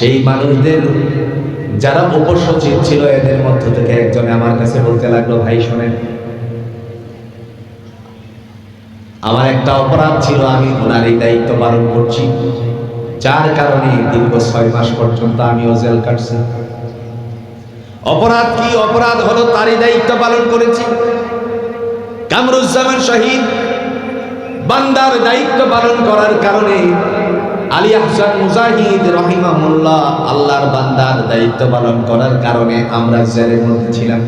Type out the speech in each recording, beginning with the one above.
সেই মানুষদের যারা উপসচিব ছিল, এদের মধ্য থেকে একজন আমার কাছে বলতে লাগল, ভাই, শোনেন, আমার একটা অপরাধ ছিল, আমি ওনার এই দায়িত্ব পালন করছি। যার কারণে দীর্ঘ ছয় মাস পর্যন্ত আমিও জেল কাটছি। অপরাধ কি? অপরাধ হলো তারই দায়িত্ব পালন করেছি। কামরুজ্জামান শহীদ বান্দার দায়িত্ব পালন করার কারণে আলী আহসান মুজাহিদ রহিমাহুল্লাহ, আল্লাহর বান্দার দায়িত্ব পালন করার কারণে আমরা জেলের মধ্যে ছিলাম।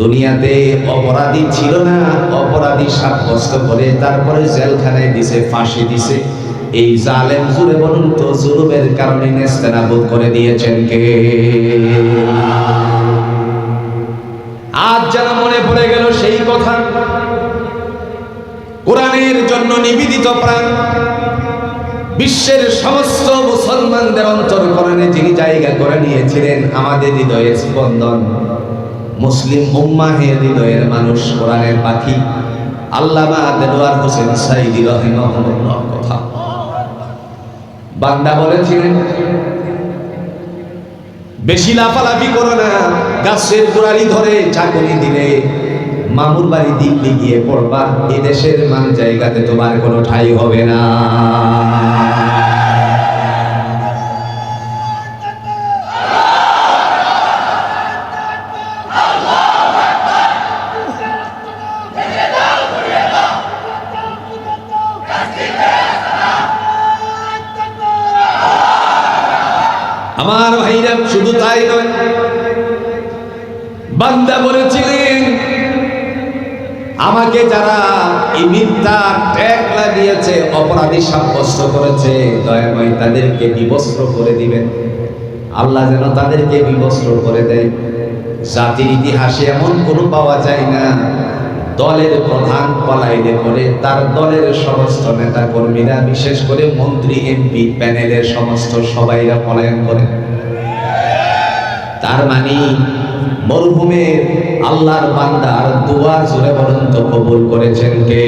দুনিয়াতে অপরাধী ছিল না, অপরাধী সাব্যস্ত করে তারপরে জেলখানায় দিছে, ফাঁসি দিছে। এই জালেম জুড়ে বলুন তো, জুলুমের কারণে নেস্তেনাবুদ করে দিয়েছেন কে? আজ যেন মনে পড়ে গেল সেই কথা। কোরআনের জন্য নিবেদিত প্রাণ। বিশ্বের সমস্ত মুসলমানদের অন্তরকরণে যিনি জায়গা করে নিয়েছিলেন, আমাদের হৃদয়ের স্পন্দন। মুসলিম উম্মাহের হৃদয়ের মানুষ কোরআনের পাখি। হোসেন সাইদি কথা। বান্দা বলেছিলেন, বেশি লাফালাফি করো না, গাছের গোড়ালি ধরে চাকরি দিলে মামুর বাড়ি দিল্লি গিয়ে পড়বা। এ দেশের মান জায়গাতে তোমার কোনো ঠাই হবে না। আমার ভাইরা শুধু তাই নয়, বান্দা বলেছিলেন, আমাকে যারা এই মিথ্যা ট্যাগ লাগিয়েছে, অপরাধী সাব্যস্ত করেছে দয়াময় তাদেরকে বিবস্ত্র করে দিবেন। আল্লাহ যেন তাদেরকে বিবস্ত্র করে দেয়। জাতির ইতিহাসে এমন কোনো পাওয়া যায় না। দলের প্রধান পলাইলে পরে তার দলের সমস্ত নেতা কর্মীরা বিশেষ করে মন্ত্রী, এমপি প্যানেলের সমস্ত সবাইরা পলায়ন করে। তার মানে মরুভূমের আল্লাহর বান্দার দুয়া জোরে পর্যন্ত কবুল করেছেন কে?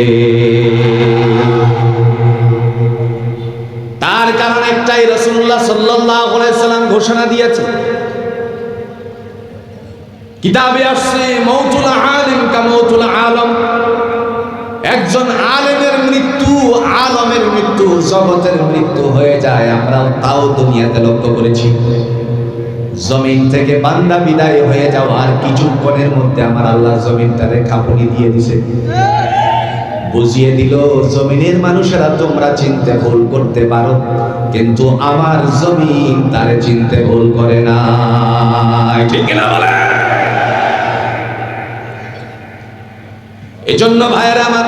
তার কারণ একটাই রসুল্লাহ আলাইহি সাল্লাম ঘোষণা দিয়েছে কিতাবে আসছে মৌতুল আলিম কা মৌতুল আলম। একজন আলেমের মৃত্যু, আলমের মৃত্যু, জগতের মৃত্যু হয়ে যায়। আমরা তাও দুনিয়াতে লক্ষ্য করেছি। জমিন থেকে বান্দা বিদায় হয়ে যাওয়ার কিছুক্ষণের মধ্যে আমার আল্লাহ জমিনটারে কাঁপুনি দিয়ে দিছে। বুঝিয়ে দিল, জমিনের মানুষেরা তোমরা চিনতে ভুল করতে পারো, কিন্তু আমার জমিন তারে চিনতে ভুল করে না ঠিক না বলে এজন্য ভাইয়েরা আমার,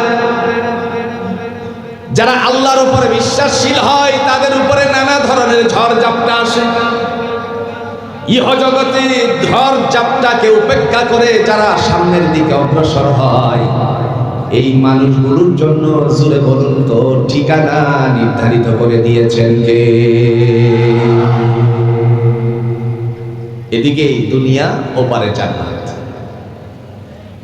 যারা আল্লাহর উপরে বিশ্বাসশীল হয়, তাদের উপরে নানা ধরনের ঝড় ঝাপটা আসে। ইহ জগতে ঝড় ঝাপটাকে উপেক্ষা করে যারা সামনের দিকে অগ্রসর হয়, এই মানুষগুলোর জন্য জুড়ে বলুন তো, ঠিকানা নির্ধারিত করে দিয়েছেন কে? এদিকে দুনিয়া ওপারে জান্নাত।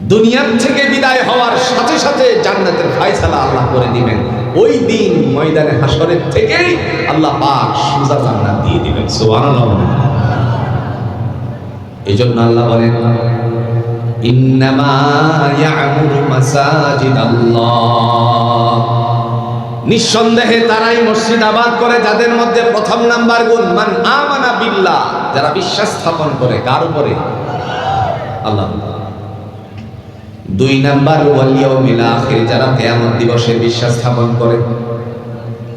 দুনিয়ার থেকে বিদায় হওয়ার সাথে সাথে জান্নাতের ফায়সালা আল্লাহ করে দিবেন। ওই দিন ময়দানে হাসরের থেকেই আল্লাহ পাক সুজা জান্নাত দিয়ে দিবেন। সুবহানাল্লাহ। এই জন্য আল্লাহ বলেন, ইন্নামা ইয়ামুরু মাসাজিদ আল্লাহ নিঃসন্দেহে তারাই মসজিদ আবাদ করে, যাদের মধ্যে প্রথম নাম্বার গুণ, মান আমানা বিল্লাহ। যারা বিশ্বাস স্থাপন করে, কার উপরে? আল্লাহ। দুই নাম্বার ওয়ালিয়াউমিল আখির, যারা কিয়ামত দিবসে বিশ্বাস স্থাপন করে।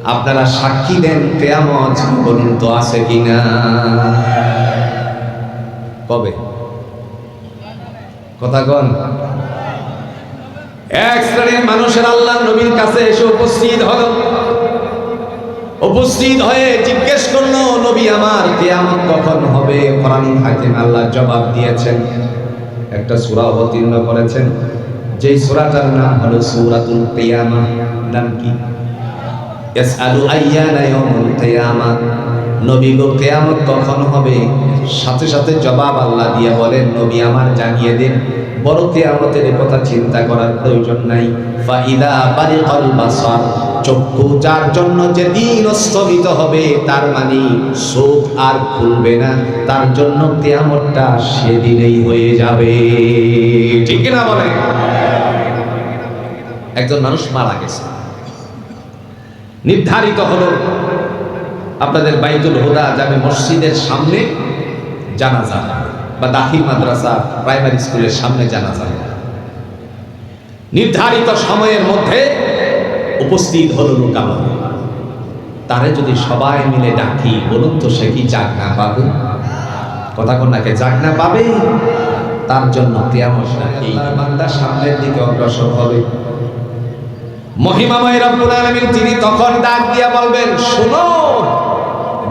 আপনারা সাক্ষী দেন কিয়ামত বলুন তো আছে কিনা। কবে? কথা কন। এক শ্রেণির মানুষের আল্লাহ নবীর কাছে এসে উপস্থিত হলো। উপস্থিত হয়ে জিজ্ঞেস করল, নবী আমার কেয়ামত কখন হবে? কোরআন হাকিম আল্লাহ জবাব দিয়েছেন। একটা সূরা অবতীর্ণ করেছেন। যেই সূরাটার নাম হলো সূরাতুল কিয়ামা। নাম কি? নবী গো, কিয়ামত কখন হবে? সাথে সাথে জবাব আল্লাহ দিয়ে বলেন, নবী আমার জানিয়ে দেন। বড় কিয়ামতের কথা চিন্তা করার প্রয়োজন নাই। ফাইদা বাসার। চক্ষু, যার জন্য যে দিন স্থগিত হবে, তার মানে চোখ আর খুলবে না। তার জন্য কেয়ামতটা সেদিনেই হয়ে যাবে। ঠিক না বলে? একজন মানুষ মারা গেছে। নির্ধারিত হলো আপনাদের বাইতুল হুদা যাবে মসজিদের সামনে জানাজা বা দাখিল মাদ্রাসা প্রাইমারি স্কুলের সামনে জানাজা। নির্ধারিত সময়ের মধ্যে উপস্থিত হলো লুকানো তারে যদি সবাই মিলে ডাকি, বলুন তো সে কি জাগ না পাবে? কথা কন্যাকে জাগ না পাবে? তার জন্য সামনের দিকে অগ্রসর হবে। মহিমাময় রব্বুল আলামিন তিনি তখন ডাক দিয়া বলবেন, শোনো,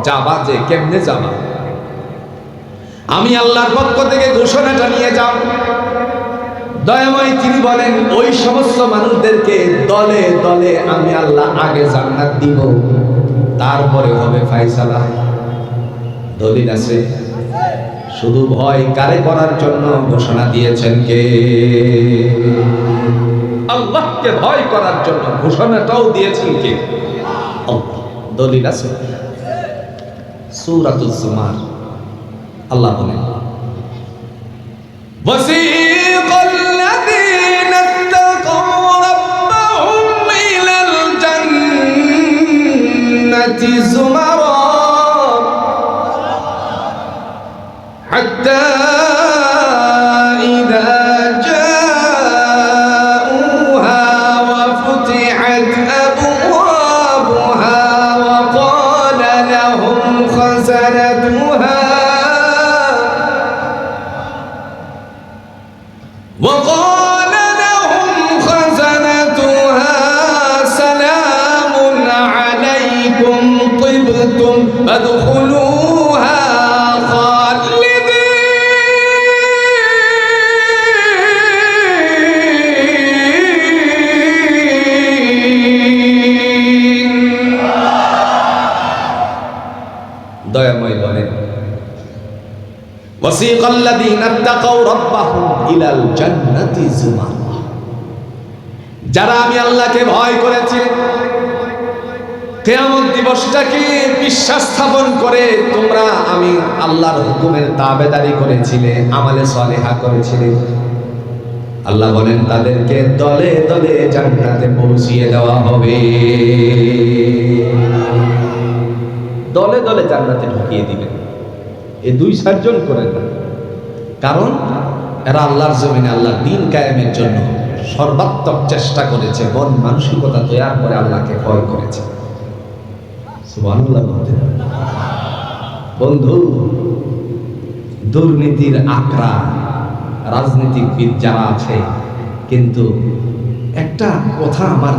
যাবা যে, কেমনে যাবা? আমি আল্লাহর পক্ষ থেকে ঘোষণাটা নিয়ে যাও দয়াময় তিনি বলেন, ওই সমস্ত মানুষদেরকে দলে দলে আমি আল্লাহ আগে জান্নাত দিব। তারপরে হবে ফাইসালা দলিল আছে। শুধু ভয় কারে করার জন্য ঘোষণা দিয়েছেন কে? আল্লাহকে ভয় করার জন্য ঘোষণাটাও দিয়েছেন কে? দলিল আছে। সুরাতুল সুমার আল্লাহ বলেন বসির الجنة زمرا حتى إذا جاءوها وفتحت أبوابها وقال যারা আমি আল্লাহকে ভয় করেছি, কেয়ামত দিবসটাকে বিশ্বাস স্থাপন করে তোমরা আমি আল্লাহর হুকুমের তাবেদারি করেছিলে, আমালে সলেহা করেছিলে। আল্লাহ বলেন, তাদেরকে দলে দলে জান্নাতে পৌঁছিয়ে দেওয়া হবে। দলে দলে জান্নাতে ঢুকিয়ে দিবেন। এই দুই চারজন করে না কারণ এরা আল্লাহর জমিনে আল্লাহ দিন কায়েমের জন্য সর্বাত্মক চেষ্টা করেছে মন মানসিকতা তৈরি করে আল্লাহকে ভয় করেছে। বন্ধু, দুর্নীতির আকরা রাজনীতিবিদ যারা আছে, কিন্তু একটা কথা আমার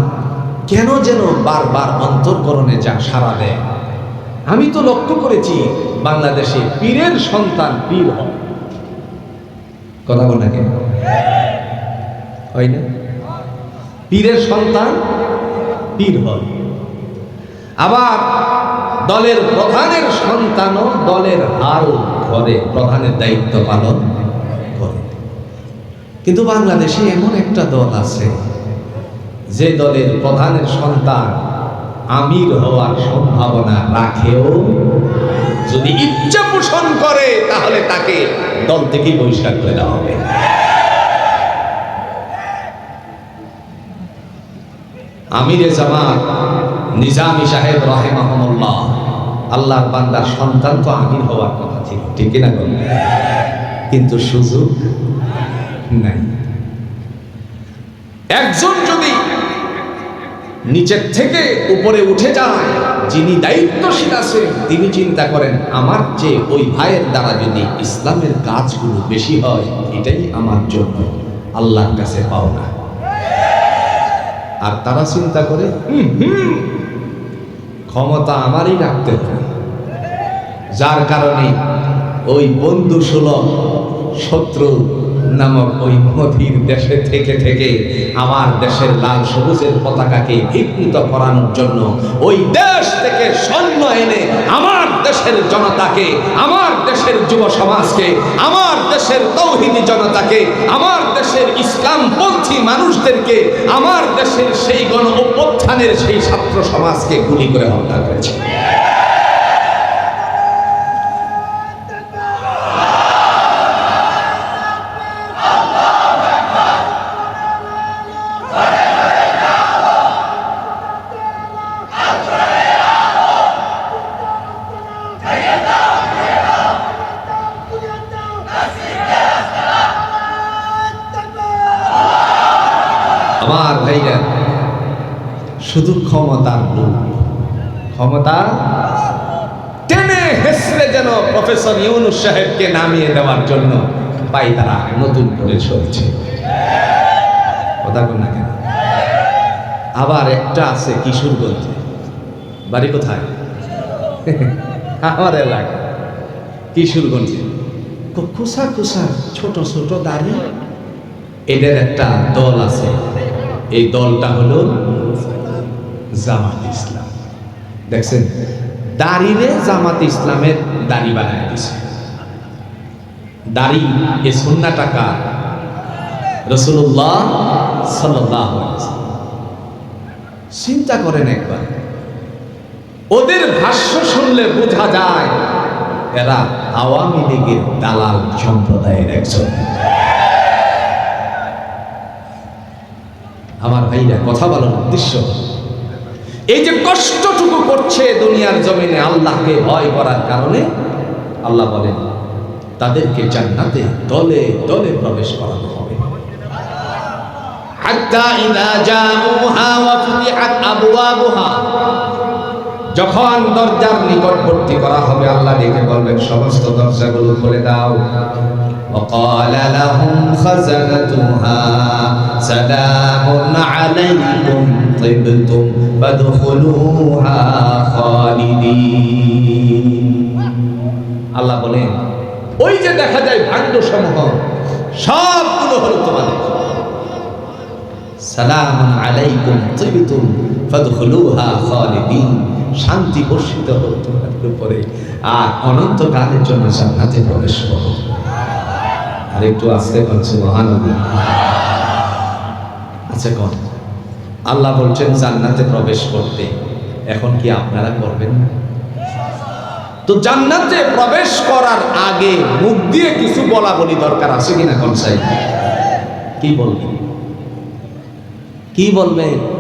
কেন যেন বারবার অন্তর্করণে যা সারা দেয় আমি তো লক্ষ্য করেছি বাংলাদেশে পীরের সন্তান পীর হয়। কথা বল না কেন? হয় না? পীরের সন্তান পীর হয়। আবার দলের প্রধানের সন্তানও দলের হাল ধরে, প্রধানের দায়িত্ব পালন করে। কিন্তু বাংলাদেশে এমন একটা দল আছে, যে দলের প্রধানের সন্তান আমির হওয়ার সম্ভাবনা রাখেও যদি ইচ্ছা পোষণ করে, তাহলে তাকে দল থেকেই বহিষ্কার করে দেওয়া হবে। আমিরে জামাত নিজামি সাহেব রহেমাহমুল্লাহ, আল্লাহর বান্দার সন্তান তো আমির হওয়ার কথা ছিল, ঠিক না কিন্তু সুযোগ নাই। একজন যদি নিচের থেকে উপরে উঠে যায়। যিনি দায়িত্বশীল আছেন তিনি চিন্তা করেন আমার চেয়ে ওই ভাইয়ের দ্বারা যদি ইসলামের কাজগুলো বেশি হয় এটাই আমার জন্য। আল্লাহর কাছে পাওনা আর তারা চিন্তা করে "হুম, হুম, ক্ষমতা আমারই রাখতে হবে। যার কারণে ওই বন্ধু সুলভ শত্রু নামক ওই মধির দেশে থেকে থেকে আমার দেশের লাল সবুজের পতাকাকে বিকৃত করানোর জন্য ওই দেশ থেকে সৈন্য এনে আমার দেশের জনতাকে, আমার দেশের যুব সমাজকে, আমার দেশের তৌহিদি জনতাকে, আমার দেশের ইসলামপন্থী মানুষদেরকে, আমার দেশের সেই গণ অভ্যুত্থানের সেই ছাত্র সমাজকে গুলি করে হত্যা করেছে। আমার ভাইরা, শুধু ক্ষমতার লোক। ক্ষমতা টেনে হেসড়ে যেন প্রফেসর ইউনুস সাহেবকে নামিয়ে দেওয়ার জন্য পাই তারা নতুন করে চলছে। কথা না কেন? আবার একটা আছে কিশোরগঞ্জে। বাড়ি কোথায়? আমার এলাকা। কিশোরগঞ্জে। খুসা খুসা ছোট ছোট দাঁড়িয়ে এদের একটা দল আছে। এই দলটা হলো জামাত ইসলাম। দেখছেন? দাড়িরে জামাত ইসলামের দাড়ি বানায় দিছে। দাড়ি, এ সন্না টাকা রসুল্লাহ সাল্লাহ চিন্তা করেন একবার। ওদের ভাষ্য শুনলে বোঝা যায়, এরা আওয়ামী লীগের দালাল সম্প্রদায়ের একজন। আমার ভাইরা কথা বলার উদ্দেশ্য। এই যে কষ্টটুকু করছে দুনিয়ার জমিনে আল্লাহকে ভয় করার কারণে, আল্লাহ বলেন, তাদেরকে জান্নাতে দলে দলে প্রবেশ করানো হবে। যখন দরজার নিকটবর্তী করা হবে, আল্লাহ ডেকে বলবেন, সমস্ত দরজাগুলো খুলে দাও। وقال لهم خزنتها سلام عليكم طبتم فادخلوها خالدين আল্লাহ বলেন ওই যে দেখা যায় ভাগ্য সমূহ সবগুলো হলো তোমাদের সালাম আলাইকুম তিবতুম ফাদখুলুহা খালিদিন শান্তি বর্ষিত হোক তোমাদের উপরে আর অনন্তকালের জন্য জান্নাতে প্রবেশ করো আর একটু আসতে পারছি মহানবী। আচ্ছা কন। আল্লাহ বলছেন, জান্নাতে প্রবেশ করতে। এখন কি আপনারা করবেন? না তো জান্নাতে প্রবেশ করার আগে মুখ দিয়ে কিছু বলা বলি দরকার আছে কিনা কনসাই কি বলবেন? কি বলবেন?